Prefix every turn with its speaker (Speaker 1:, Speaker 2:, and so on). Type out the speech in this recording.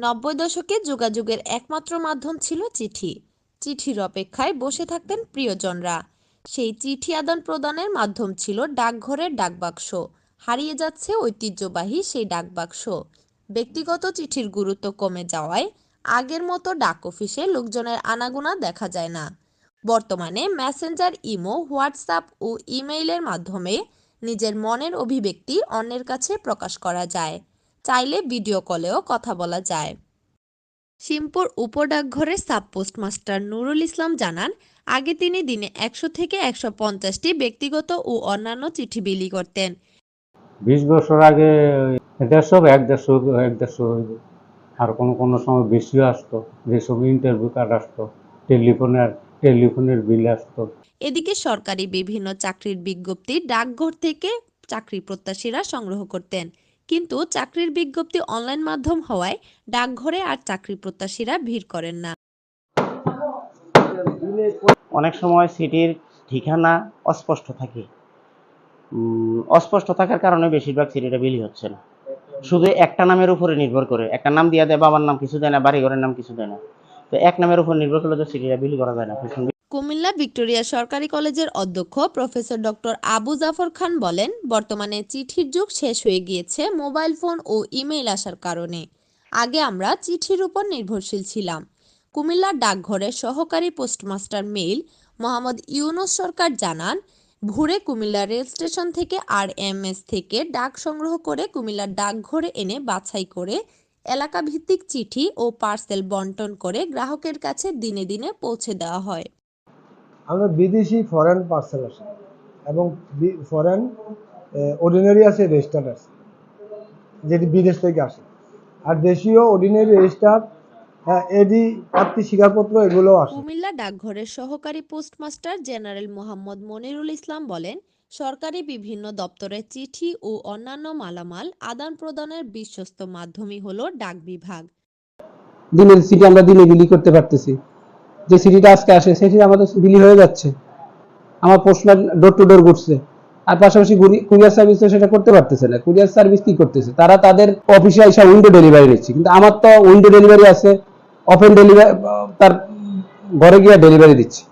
Speaker 1: নব্বই দশকে যোগাযোগের একমাত্র মাধ্যম ছিল চিঠি। চিঠির অপেক্ষায় বসে থাকতেন প্রিয়জনরা। সেই চিঠি আদান প্রদানের মাধ্যম ছিল ডাকঘরের ডাকবাক্স। হারিয়ে যাচ্ছে ঐতিহ্যবাহী সেই ডাকবাক্স। ব্যক্তিগত চিঠির গুরুত্ব কমে যাওয়ায় আগের মতো ডাক অফিসে লোকজনের আনাগোনা দেখা যায় না। বর্তমানে মেসেঞ্জার, ইমো, হোয়াটসঅ্যাপ ও ইমেইলের মাধ্যমে নিজের মনের অভিব্যক্তি অন্যের কাছে প্রকাশ করা যায়। চাইলে ভিডিও কলেও কথা বলা যায়। শিমপুর উপডাকঘরের সাব পোস্টমাস্টার নুরুল ইসলাম জানান আগে তিনি দিনে একশো থেকে একশো পঞ্চাশটি ব্যক্তিগত ও অন্যান্য চিঠি বিলি করতেন।
Speaker 2: বিশ বছর আগে দেড়শো বা এক দেড়শো এক দেড়শো আর কোনো কোনো সময় বেশিও আসতো যেসব ইন্টারভিউ কার্ড আসতো টেলিফোনের টেলিফোনের বিল আসতো।
Speaker 1: এদিকে সরকারি বিভিন্ন চাকরির বিজ্ঞপ্তি ডাকঘর থেকে চাকরি প্রত্যাশীরা সংগ্রহ করতেন। কিন্তু চাকরির বিজ্ঞপ্তি অনলাইন মাধ্যম হওয়ায় ডাকঘরে আর চাকরি প্রত্যাশীরা ভিড় করেন না।
Speaker 3: অনেক সময় সিটির ঠিকানা অস্পষ্ট থাকে। অস্পষ্ট থাকার কারণে বেশিরভাগ সিটিটা বিলি হচ্ছে না। শুধু একটা নামের উপরে নির্ভর করে। একটা নাম দিয়ে দেয়, বাবার নাম কিছু দেয় না বাড়ি ঘরের নাম কিছু দেয় না। তো এক নামের উপর নির্ভর করলে তো সিটিটা বিলি করা যায় না।
Speaker 1: কুমিল্লা ভিক্টোরিয়া সরকারি কলেজের অধ্যক্ষ প্রফেসর ডক্টর আবু জাফর খান বলেন, বর্তমানে চিঠির যুগ শেষ হয়ে গিয়েছে মোবাইল ফোন ও ইমেইল আসার কারণে। আগে আমরা চিঠির উপর নির্ভরশীল ছিলাম। কুমিল্লা ডাকঘরের সহকারী পোস্টমাস্টার মেইল মোহাম্মদ ইউনুস সরকার জানান, ভোরে কুমিল্লা রেল স্টেশন থেকে আর এম এস থেকে ডাক সংগ্রহ করে কুমিল্লার ডাকঘরে এনে বাছাই করে এলাকা ভিত্তিক চিঠি ও পার্সেল বন্টন করে গ্রাহকের কাছে দিনে দিনে পৌঁছে দেওয়া হয়।
Speaker 4: আমরা বিদেশি ফরেন পার্সেল আসে এবং ফরেন অর্ডিনারি আছে রেজিস্টার্ড আছে যেটি বিদেশ থেকে আসে। আর দেশীয় অর্ডিনারি রেজিস্টার এডি প্রাপ্তি স্বীকারপত্র এগুলো আসে।
Speaker 1: কুমিল্লা ডাকঘরের সহকারী পোস্টমাস্টার জেনারেল মোহাম্মদ মনিরুল ইসলাম বলেন সরকারি বিভিন্ন দপ্তরের চিঠি ও অন্যান্য মালামাল আদান প্রদানের বিশ্বস্ত মাধ্যমই হলো ডাক বিভাগ।
Speaker 5: দিনের সিটি আমরা দিনে বিলি করতে পারতেছি। যে সিটিটা আজকে আসে সেটি আমাদের বিলি হয়ে যাচ্ছে। আমার পোস্টম্যান ডোর টু ডোর ঘুরছে। আর পাশাপাশি কুরিয়ার সার্ভিস তো সেটা করতে পারতেছে না। কুরিয়ার সার্ভিস কি করতেছে? তারা তাদের অফিসে এসে উইন্ডো ডেলিভারি নিচ্ছে। কিন্তু আমার তো উইন্ডো ডেলিভারি আছে ওপেন ডেলিভারি তার ঘরে গিয়ে ডেলিভারি দিচ্ছে।